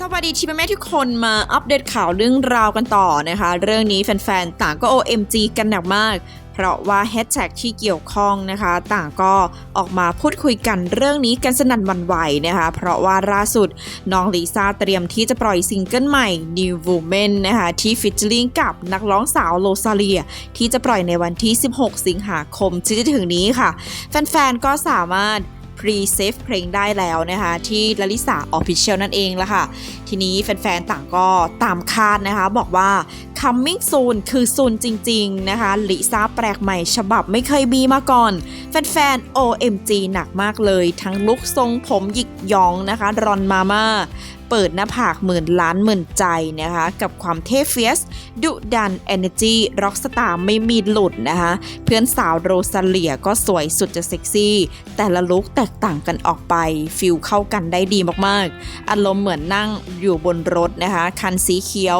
สวัสดีทีมแม่ทุกคนมาอัปเดตข่าวเรื่องราวกันต่อนะคะ เรื่องนี้แฟนๆ ต่างก็ OMG กันหนักมาก เพราะว่าแฮชแท็กที่เกี่ยวข้องนะคะ ต่างก็ออกมาพูดคุยกันเรื่องนี้กันสนั่นวันไหวนะคะ เพราะว่าล่าสุดน้องลิซ่าเตรียมที่จะปล่อยซิงเกิลใหม่ New Woman นะคะที่ฟิชเชอริงกับนักร้องสาวโลซาเลีย ที่จะปล่อยในวันที่ 16 สิงหาคมที่จะถึงนี้ค่ะ แฟนๆ ก็สามารถ พรีเซฟเพลงได้แล้วนะคะ ที่ลลิสาออฟฟิเชียลนั่นเองละค่ะ ทีนี้แฟนๆ ต่างก็ตามคาดนะคะ บอกว่า coming soon คือซูนจริง ๆ นะคะลิซ่าแปลกใหม่ฉบับไม่เคยมีมาก่อน แฟนๆ OMG หนักมากเลย ทั้งลุกทรงผมหยิกยองนะคะ รอนมาม่าเปิดหน้าผากหมื่นล้านหมื่นใจนะคะ กับความเท่เฟียส ดุดัน Energy ร็อกสตาร์ไม่มีหลุดนะคะ เพื่อนสาวโรซาเลียก็สวยสุดจะเซ็กซี่ แต่ละลุคแตกต่างกันออกไปฟิลเข้ากันได้ดีมากๆ อารมณ์เหมือนนั่งอยู่บนรถนะคะ คันสีเขียว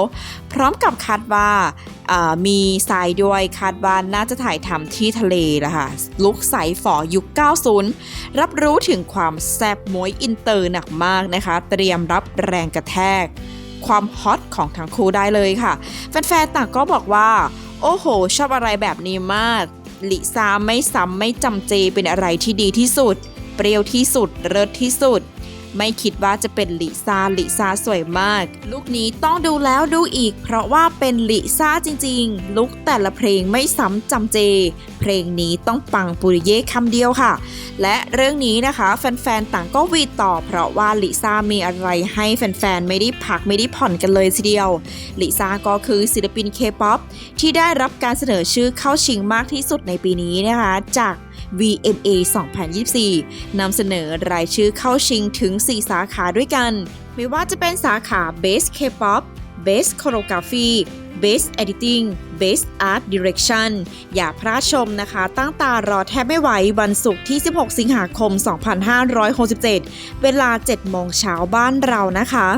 พร้อมกับคาดว่า มีทรายด้วยคาดว่าน่าจะถ่ายทำที่ทะเลละค่ะลุคใสฝอยุค 90 รับรู้ถึงความแซ่บมวยอินเตอร์หนักมากนะคะ เตรียมรับแรงกระแทก ความฮอตของทั้งคู่ได้เลยค่ะ แฟนๆต่างก็บอกว่า โอ้โห ชอบอะไรแบบนี้มาก ลิซาไม่ซ้ำไม่จำเจเป็นอะไรที่ดีที่สุด เปรี้ยวที่สุดเลิศที่สุด ไม่คิดว่าจะเป็นลิซ่าลิซ่าสวยมาก ลุคนี้ต้องดูแล้วดูอีก เพราะว่าเป็นลิซ่าจริงๆ ลุคแต่ละเพลงไม่ซ้ำจำเจ เพลงนี้ต้องปังปุริเย่คำเดียวค่ะ และเรื่องนี้นะคะแฟนๆต่างก็วีดต่อ เพราะว่าลิซ่ามีอะไรให้แฟนๆไม่ได้พักไม่ได้ผ่อนกันเลยทีเดียวลิซ่าก็คือศิลปินเคป๊อปที่ได้รับการเสนอชื่อเข้าชิงมากที่สุดในปีนี้นะคะจาก VMA 2024 นำเสนอรายชื่อเข้าชิงถึง 4 สาขาด้วยกัน ไม่ว่าจะเป็นสาขา Best K-pop Best Choreography Best Editing Best Art Direction อย่าพลาดชมนะคะ ตั้งตารอแทบไม่ไหววันศุกร์ที่ 16 สิงหาคม 2567 เวลา 7 โมงเช้าบ้านเรานะคะ